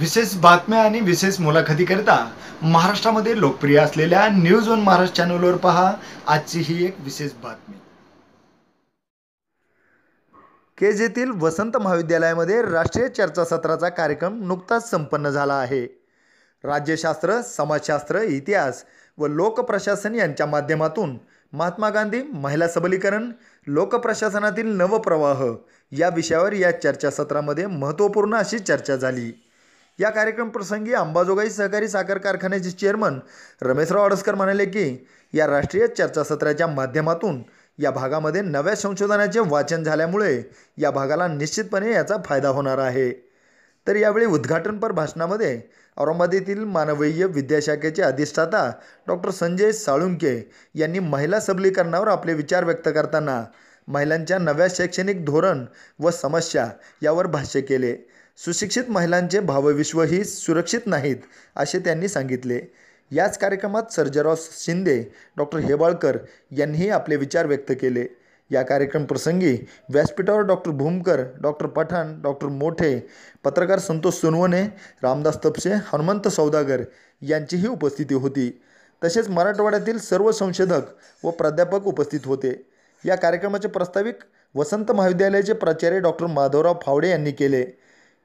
विशेष बातम्या आणि विशेष मुलाखतीकरिता महाराष्ट्रामध्ये लोकप्रिय असलेल्या न्यूज वन महाराष्ट्र चॅनलवर पहा. आजची ही एक विशेष बातमी. केज येथील वसंत महाविद्यालयामध्ये राष्ट्रीय चर्चासत्राचा कार्यक्रम नुकताच संपन्न झाला आहे. राज्यशास्त्र समाजशास्त्र इतिहास व लोकप्रशासन यांच्या माध्यमातून महात्मा गांधी महिला सबलीकरण लोकप्रशासनातील नवप्रवाह या विषयावर या चर्चासत्रामध्ये महत्त्वपूर्ण अशी चर्चा झाली. या कार्यक्रमप्रसंगी अंबाजोगाई सहकारी साखर कारखान्याचे चेअरमन रमेशराव अडसकर म्हणाले की या राष्ट्रीय चर्चासत्राच्या माध्यमातून या भागामध्ये नव्या संशोधनाचे वाचन झाल्यामुळे या भागाला निश्चितपणे याचा फायदा होणार आहे. तर यावेळी उद्घाटनपर भाषणामध्ये औरंगाबाद येथील मानवीय विद्याशाखेचे अधिष्ठाता डॉक्टर संजय साळुंके यांनी महिला सबलीकरणावर आपले विचार व्यक्त करताना महिलांच्या नव्या शैक्षणिक धोरण व समस्या यावर भाष्य केले. सुशिक्षित महिलांचे भावविश्वही सुरक्षित नाहीत असे त्यांनी सांगितले. याच कार्यक्रमात सर्जराव शिंदे डॉक्टर हेबाळकर यांनीही आपले विचार व्यक्त केले. या कार्यक्रम प्रसंगी व्यासपीठावर doctor Bhumkar doctor Pathan doctor मोठे पत्रकार संतोष सोनवणे रामदास तपसे हनुमंत सौदागर यांचीही उपस्थिती होती. तसेच मराठवाड्यातील सर्व संशोधक व प्राध्यापक उपस्थित होते. या कार्यक्रमाचे प्रस्ताविक वसंत महाविद्यालयाचे प्राचार्य डॉक्टर माधवराव फावडे यांनी केले.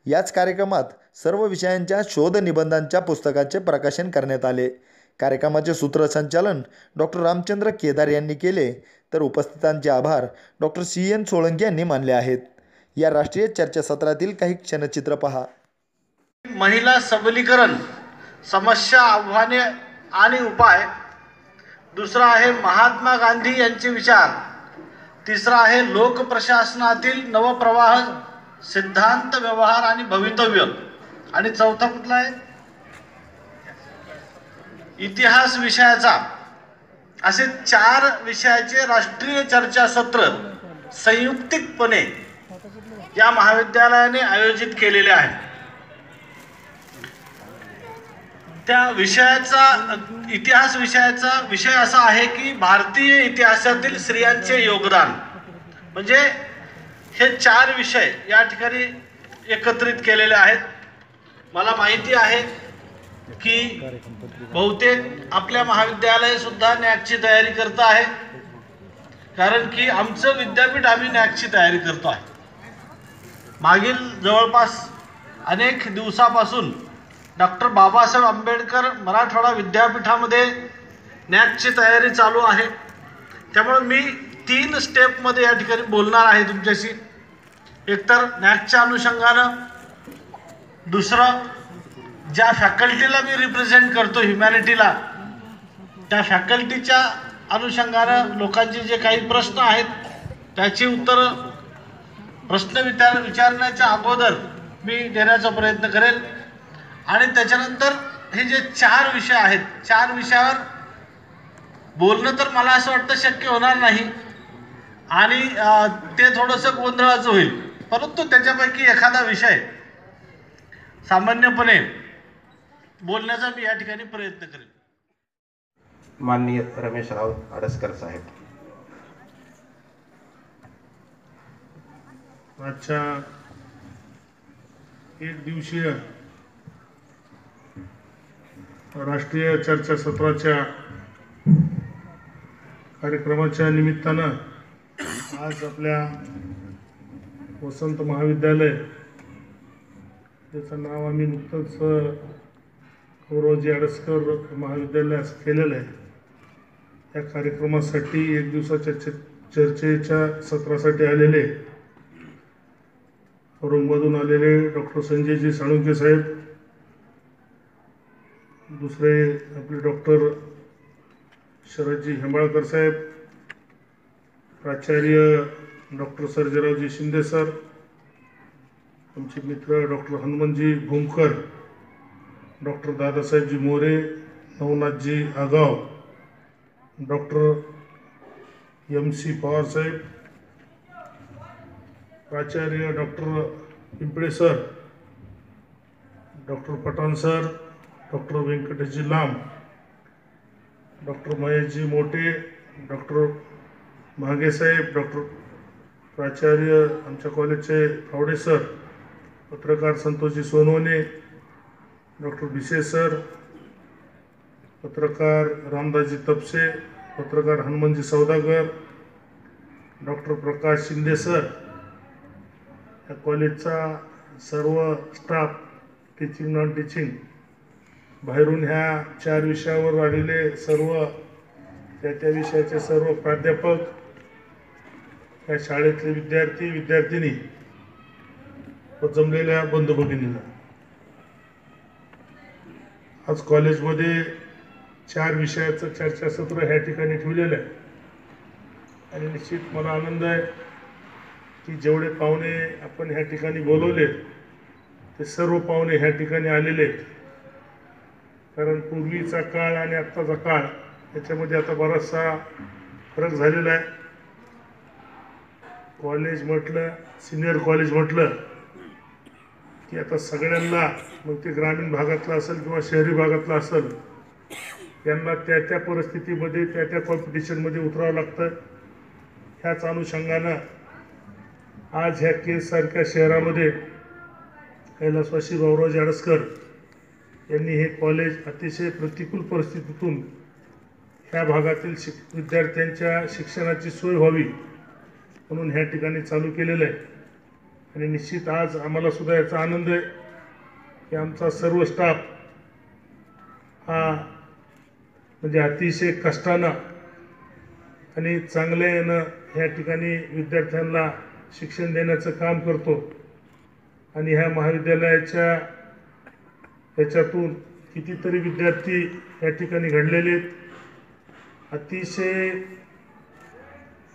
याच कार्यक्रमात सर्व विषयांच्या शोधनिबंधांच्या पुस्तकाचे प्रकाशन करण्यात आले. कार्यक्रमाचे सूत्रसंचालन डॉक्टर रामचंद्र केदार यांनी केले. तर उपस्थितांचे आभार डॉक्टर सी. एन. सोळंकी यांनी मानले आहेत. या राष्ट्रीय चर्चासत्रातील काही क्षणचित्र पहा. महिला सबलीकरण समस्या आव्हाने आणि उपाय. दुसरा आहे महात्मा गांधी यांचे विचार. तिसरा आहे लोकप्रशासनातील नवप्रवाह सिद्धांत व्यवहार आणि भवितव्य. आणि चौथा कुठला आहे? इतिहास विषयाचा. असे चार विषयाचे राष्ट्रीय चर्चा सत्र संयुक्तिकपणे या महाविद्यालयाने आयोजित केलेले आहे. त्या विषयाचा इतिहास विषयाचा विषय असा आहे की भारतीय इतिहासातील स्त्रियांचे योगदान. म्हणजे हे चार विषय या ठिकाणी एकत्रित केलेले आहेत. मला माहिती आहे की बहुतेक आपल्या महाविद्यालयसुद्धा नॅकची तयारी करत आहे. कारण की आमचं विद्यापीठ आम्ही नॅकची तयारी करतो आहे. मागील जवळपास अनेक दिवसापासून डॉक्टर बाबासाहेब आंबेडकर मराठवाडा विद्यापीठामध्ये नॅकची तयारी चालू आहे. त्यामुळे मी तीन स्टेपमध्ये या ठिकाणी बोलणार आहे तुमच्याशी. एकतर नॅकच्या अनुषंगानं. दुसरं ज्या फॅकल्टीला मी रिप्रेझेंट करतो ह्युमॅनिटीला त्या फॅकल्टीच्या अनुषंगानं लोकांचे जे काही प्रश्न आहेत त्याची उत्तरं प्रश्न विचार विचारण्याच्या अगोदर मी देण्याचा प्रयत्न करेल. आणि त्याच्यानंतर हे जे चार विषय आहेत चार विषयावर बोलणं तर मला असं वाटतं शक्य होणार नाही. आणि ते थोडंसं गोंधळाचं होईल. परंतु त्याच्यापैकी एखादा विषय सामान्यपणे बोलण्याचा मी या ठिकाणी प्रयत्न करेन. माननीय रमेश राऊत अडसकर साहेब. आजच्या एक दिवसीय राष्ट्रीय चर्चासत्राच्या कार्यक्रमाच्या निमित्तानं आज आपल्या वसंत महाविद्यालय. त्याचं नाव आम्ही नुकतंच गौरवजी आडसकर महाविद्यालयास केलेलं आहे. त्या कार्यक्रमासाठी एक दिवसाच्या चर्चेच्या सत्रासाठी आलेले औरंगाबादून आलेले डॉक्टर संजयजी साळुंके साहेब. दुसरे आपले डॉक्टर शरदजी हेंबाळकर साहेब. प्राचार्य डॉक्टर सर्जेरावजी शिंदे सर आमचे मित्र doctor Hanumantji Bhumkar doctor Dadasahebji More Navnathji Agav doctor M C Pawar Saheb प्राचार्य doctor Pimple sir doctor Pathan sir doctor Venkateshji Lamb doctor Maheshji Mote doctor Mahagesaheb doctor प्राचार्य आमच्या कॉलेजचे फावडे sir पत्रकार Santoshji Sonawane doctor Bhise sir पत्रकार रामदासजी तपसे पत्रकार Hanumanji Saudagar doctor Prakash Shinde sir या कॉलेजचा सर्व स्टाफ टीचिंग नॉन टीचिंग बाहेरून ह्या चार विषयावर आलेले सर्व त्या त्या विषयाचे सर्व प्राध्यापक या शाळेतले विद्यार्थी विद्यार्थिनी व जमलेल्या बंधू भगिनींना आज कॉलेजमध्ये चार विषयाचं चर्चासत्र ह्या ठिकाणी ठेवलेलं आहे. आणि निश्चित मला आनंद आहे की जेवढे पाहुणे आपण ह्या ठिकाणी बोलवले ते सर्व पाहुणे ह्या ठिकाणी आलेले आहेत. कारण पूर्वीचा काळ आणि आत्ताचा काळ याच्यामध्ये आता बराचसा फरक झालेला आहे. कॉलेज म्हटलं सिनियर कॉलेज म्हटलं की आता सगळ्यांना मग ते ग्रामीण भागातलं असेल किंवा शहरी भागातलं असेल त्यांना त्या त्या परिस्थितीमध्ये त्या त्या कॉम्पिटिशनमध्ये उतरावं लागतं. ह्याच अनुषंगानं आज ह्या केससारख्या शहरामध्ये कैलासवासी भाऊराव जाडसकर यांनी हे कॉलेज अतिशय प्रतिकूल परिस्थितीतून ह्या भागातील शिक विद्यार्थ्यांच्या शिक्षणाची सोय व्हावी. म्हणून ह्या ठिकाणी चालू केलेलं आहे. आणि निश्चित आज आम्हाला सुद्धा याचा आनंद आहे की आमचा सर्व स्टाफ हा म्हणजे अतिशय कष्टानं आणि चांगल्या येणं ह्या ठिकाणी विद्यार्थ्यांना शिक्षण देण्याचं काम करतो. आणि ह्या महाविद्यालयाच्या ह्याच्यातून कितीतरी विद्यार्थी या ठिकाणी घडलेले आहेत. अतिशय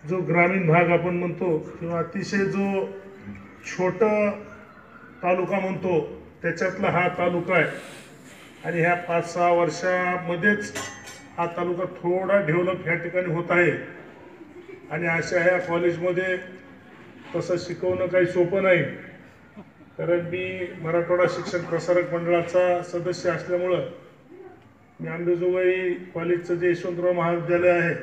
जो ग्रामीण भाग आपण म्हणतो किंवा अतिशय जो छोट तालुका म्हणतो त्याच्यातला हा तालुका आहे. आणि ह्या पाच सहा वर्षामध्येच हा तालुका थोडा डेव्हलप ह्या ठिकाणी होत आहे. आणि अशा ह्या कॉलेजमध्ये तसं शिकवणं काही सोपं नाही. कारण मी मराठवाडा शिक्षण प्रसारक मंडळाचा सदस्य असल्यामुळं मी आंबेजोगाई कॉलेजचं जे यशवंतराव महाविद्यालय आहे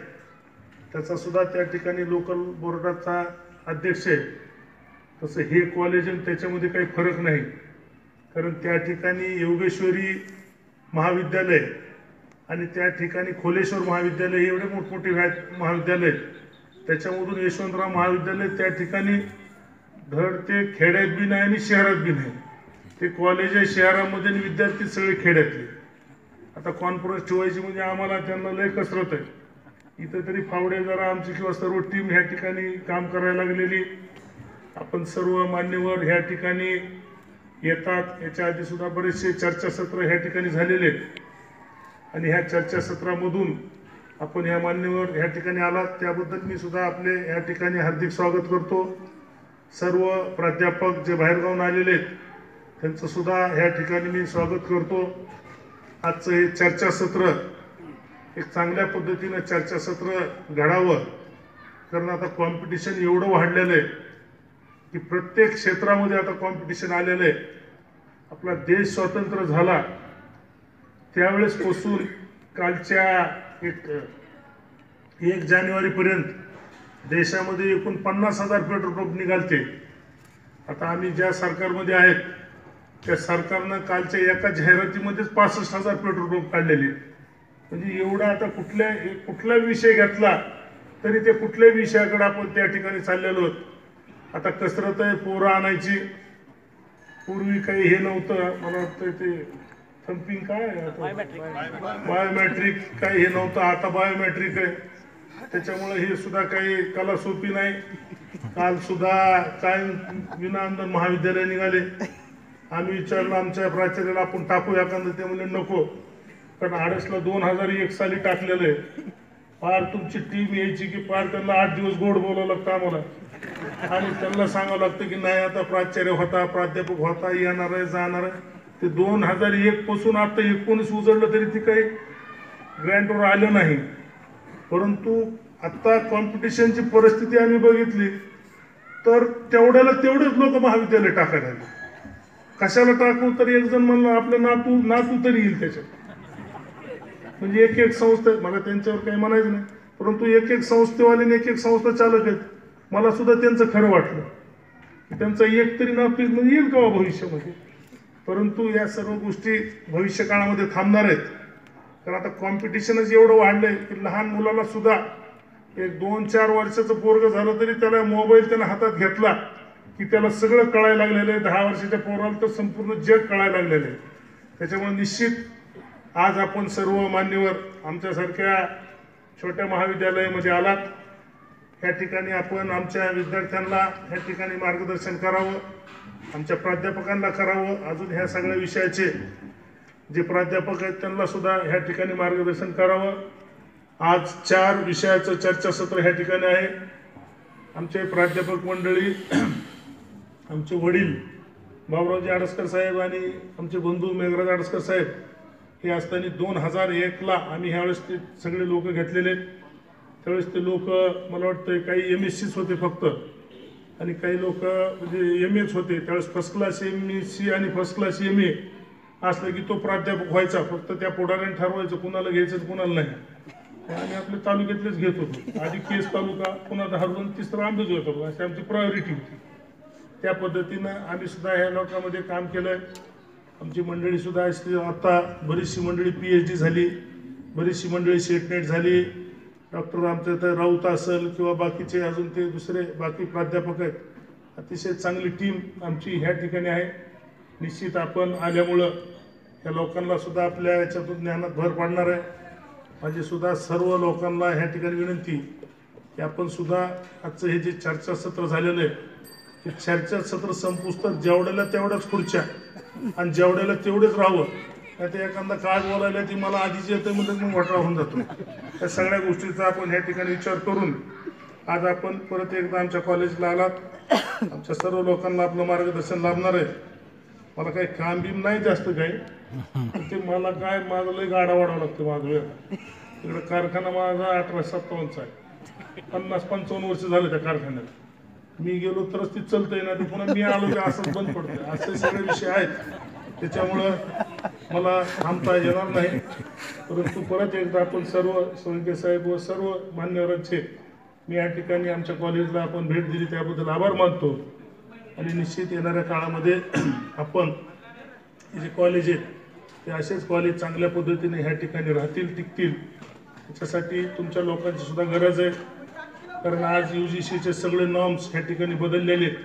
त्याचा सुद्धा त्या ठिकाणी लोकल बोर्डाचा अध्यक्ष आहे. तसं हे कॉलेज आणि त्याच्यामध्ये काही फरक नाही. कारण त्या ठिकाणी योगेश्वरी महाविद्यालय आणि त्या ठिकाणी खोलेश्वर महाविद्यालय हे एवढे मोठमोठे व्या- महाविद्यालय त्याच्यामधून यशवंतराव महाविद्यालय त्या ठिकाणी धड ते खेड्यात बी नाही आणि शहरात बी नाही. ते कॉलेज आहे शहरामध्ये आणि विद्यार्थी सगळे खेड्यातले. आता कॉन्फरन्स ठेवायची म्हणजे आम्हाला त्यांना लय कसरत आहे. इथं तरी फावडे जरा आमची किंवा सर्व टीम ह्या ठिकाणी काम करायला लागलेली. आपण सर्व मान्यवर ह्या ठिकाणी येतात. याच्या आधी सुद्धा बरेचसे चर्चासत्र ह्या ठिकाणी झालेले आहेत. आणि ह्या चर्चासत्रामधून आपण ह्या मान्यवर ह्या ठिकाणी आलात. त्याबद्दल मी सुद्धा आपले ह्या ठिकाणी हार्दिक स्वागत करतो. सर्व प्राध्यापक जे बाहेरगावून आलेले आहेत त्यांचं सुद्धा ह्या ठिकाणी मी स्वागत करतो. आजचं हे चर्चासत्र एक चांगल्या पद्धतीनं चर्चासत्र घडावं. कारण आता कॉम्पिटिशन एवढं वाढलेलं आहे की प्रत्येक क्षेत्रामध्ये आता कॉम्पिटिशन आलेलं आहे. आपला देश स्वतंत्र झाला. त्यावेळेसपासून कालच्या एक एक जानेवारीपर्यंत देशामध्ये एकूण पन्नास हजार पेट्रोल पंप निघालते. आता आम्ही ज्या सरकारमध्ये आहेत त्या सरकारनं कालच्या एका जाहिरातीमध्येच पासष्ट हजार पेट्रोल पंप काढलेले. म्हणजे एवढा आता कुठल्या कुठला विषय घेतला तरी ते कुठल्याही विषयाकडे आपण त्या ठिकाणी चाललेलो आहोत? आता कसरत आहे पोरं आणायची. पूर्वी काही हे नव्हतं. मला वाटतं ते थम्पिंग काय बायोमॅट्रिक काही हे नव्हतं. आता बायोमॅट्रिक आहे. त्याच्यामुळे हे सुद्धा काही कला सोपी नाही. काल सुद्धा काय विनांदन महाविद्यालय निघाले. आम्ही विचारलं आमच्या प्राचार्याला आपण टाकूया कारण ते म्हणजे नको. कारण आडसला दोन हजार एक साली टाकलेलं आहे. फार तुमची टीम यायची की फार त्यांना आठ दिवस गोड बोलावं लागतं आम्हाला. आणि त्यांना सांगावं लागतं की नाही आता प्राचार्य होता प्राध्यापक होता येणार आहे जाणार आहे. ते दोन हजार एक पासून आता एकोणीस उजळलं तरी ती काही ग्रँटवर आलं नाही. परंतु आता कॉम्पिटिशनची परिस्थिती आम्ही बघितली तर तेवढ्याला तेवढेच लोक महाविद्यालय टाकायला कशाला टाकू? तर एक जण म्हणलं आपलं नातू नातू तरी येईल त्याच्यात. म्हणजे एक एक संस्था आहेत मला त्यांच्यावर काही म्हणायचं नाही. परंतु एक एक संस्थेवाले एक एक संस्था चालक आहेत. मला सुद्धा त्यांचं खरं वाटलं. त्यांचा एक तरी नातू म्हणजे येईल का हो भविष्यामध्ये? परंतु या सर्व गोष्टी भविष्य काळामध्ये थांबणार आहेत. कारण आता कॉम्पिटिशनच एवढं वाढलंय की लहान मुलाला सुद्धा एक दोन चार वर्षाचं पोरग झालं तरी त्याला मोबाईल त्यानं हातात घेतला की त्याला सगळं कळायला लागलेलं आहे. दहा वर्षाच्या पोराला तर संपूर्ण जग कळायला लागलेलं आहे. त्याच्यामुळे निश्चित आज आपण सर्व मान्यवर आमच्यासारख्या छोट्या महाविद्यालयामध्ये आलात. या ठिकाणी आपण आमच्या विद्यार्थ्यांना या ठिकाणी मार्गदर्शन करावं आमच्या प्राध्यापकांना करावं अजून ह्या सगळ्या विषयाचे जे प्राध्यापक आहेत त्यांना सुद्धा ह्या ठिकाणी मार्गदर्शन करावं. आज चार विषयाचं चर्चासत्र ह्या ठिकाणी आहे. आमचे प्राध्यापक मंडळी आमचे वडील बाबुरावजी आडसकर साहेब आणि आमचे बंधू मेघराज आडसकर साहेब हे असताना दोन हजार एकला आम्ही ह्यावेळेस ते सगळे लोक घेतलेले. आहेत. त्यावेळेस ते लोक मला वाटतं काही एम एस सीच होते फक्त. आणि काही लोक म्हणजे एम एच होते. त्यावेळेस first class M S C आणि फर्स्ट क्लास एम ए असलं की तो प्राध्यापक व्हायचा. फक्त त्या पुढाऱ्याने ठरवायचं कुणाला घ्यायचं कुणाला नाही. आम्ही आपल्या तालुक्यातलेच घेत होतो. आधी केस तालुका पुन्हा हरवून तिसरा आंबेज होतो अशी आमची प्रायोरिटी होती. त्या पद्धतीनं आम्ही सुद्धा ह्या लोकांमध्ये काम केलंय. आमची मंडळी सुद्धा अशी आता बरीचशी मंडळी पी एच डी झाली बरीचशी मंडळी सेटनेट झाली. डॉक्टर आमचं इथं राऊत असेल किंवा बाकीचे अजून ते दुसरे बाकी प्राध्यापक आहेत. अतिशय चांगली टीम आमची ह्या ठिकाणी आहे. निश्चित आपण आल्यामुळं या लोकांना सुद्धा आपल्या याच्यातून ज्ञानात भर पाडणार आहे. माझी सुद्धा सर्व लोकांना ह्या ठिकाणी विनंती की आपण सुद्धा आजचं हे जे चर्चासत्र झालेलं आहे ते चर्चासत्र संपुष्टात जेवढ्याला तेवढ्याच खुर्च्या आणि जेवढ्याला तेवढेच राहावं. नाही तर एखादा काय बोलायला ती मला आधीच येतं म्हणजे मग वटरा होऊन जातो. या सगळ्या गोष्टीचा आपण ह्या ठिकाणी विचार करून आज आपण परत एकदा आमच्या कॉलेजला आलात. आमच्या सर्व लोकांना आपलं मार्गदर्शन लाभणार आहे. मला काही काम बिम नाही जास्त काही. ते मला काय माझं लय गाडा वाढावं लागतं माझं वेळ तिकडे कारखाना माझा अठरा सत्तावन्नचा आहे. पन्नास पंचावन्न वर्ष झाले त्या कारखान्यात. मी गेलो तरच ती चालतंय ना ते पुन्हा मी आलो की असंच बंद पडतंय. असे सगळे विषय आहेत. त्याच्यामुळं मला थांबता येणार नाही. परंतु परत एकदा आपण सर्व सोनके साहेब व सर्व मान्यवरांचे मी या ठिकाणी आमच्या कॉलेजला आपण भेट दिली त्याबद्दल आभार मानतो. आणि निश्चित येणाऱ्या काळामध्ये आपण जे कॉलेज आहेत ते असेच कॉलेज चांगल्या पद्धतीने ह्या ठिकाणी राहतील टिकतील. त्याच्यासाठी तुमच्या लोकांची सुद्धा गरज आहे. कारण आज यू जी सीचे सगळे नॉर्म्स ह्या ठिकाणी बदललेले आहेत.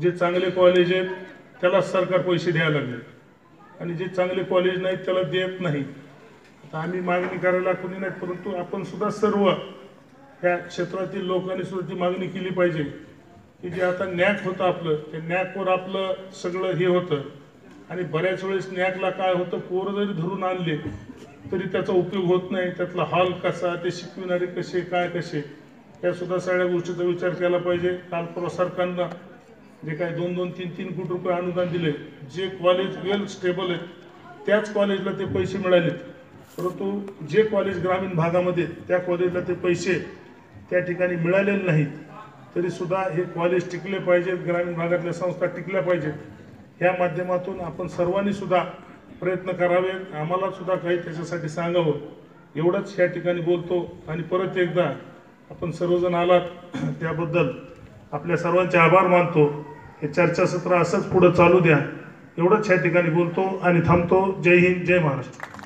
जे चांगले कॉलेज आहेत त्याला सरकार पैसे द्यायला लागले. आणि जे चांगले कॉलेज नाहीत त्याला देत नाही. आता आम्ही मागणी करायला कोणी नाही परंतु आपण सुद्धा सर्व ह्या क्षेत्रातील लोकांनी सुद्धा ती मागणी केली पाहिजे. की जे आता नॅक होतं आपलं ते नॅकवर आपलं सगळं हे होतं. आणि बऱ्याच वेळेस नॅकला काय होतं पोरं जरी धरून आणले तरी त्याचा उपयोग होत नाही. त्यातला हॉल कसा ते शिकविणारे कसे काय कसे? या सुद्धा सगळ्या गोष्टीचा विचार केला पाहिजे. काल परवा सरकारनं जे काही दोन दोन तीन तीन कोटी रुपये अनुदान दिले जे कॉलेज वेल स्टेबल आहेत त्याच कॉलेजला ते पैसे मिळालेत. परंतु जे कॉलेज ग्रामीण भागामध्ये त्या कॉलेजला ते पैसे त्या ठिकाणी मिळालेले नाहीत. तरी सुद्धा हे कॉलेज टिकले पाहिजेत ग्रामीण भागातल्या संस्था टिकल्या पाहिजेत. ह्या माध्यमातून आपण सर्वांनी सुद्धा प्रयत्न करावे. आम्हाला सुद्धा काही त्याच्यासाठी सांगावं. एवढंच ह्या ठिकाणी बोलतो आणि परत एकदा आपण सर्वजण आलात. त्याबद्दल आपल्या सर्वांचे आभार मानतो. हे चर्चासत्र असंच पुढं चालू द्या. एवढंच या ठिकाणी बोलतो आणि थांबतो. जय हिंद जय महाराष्ट्र.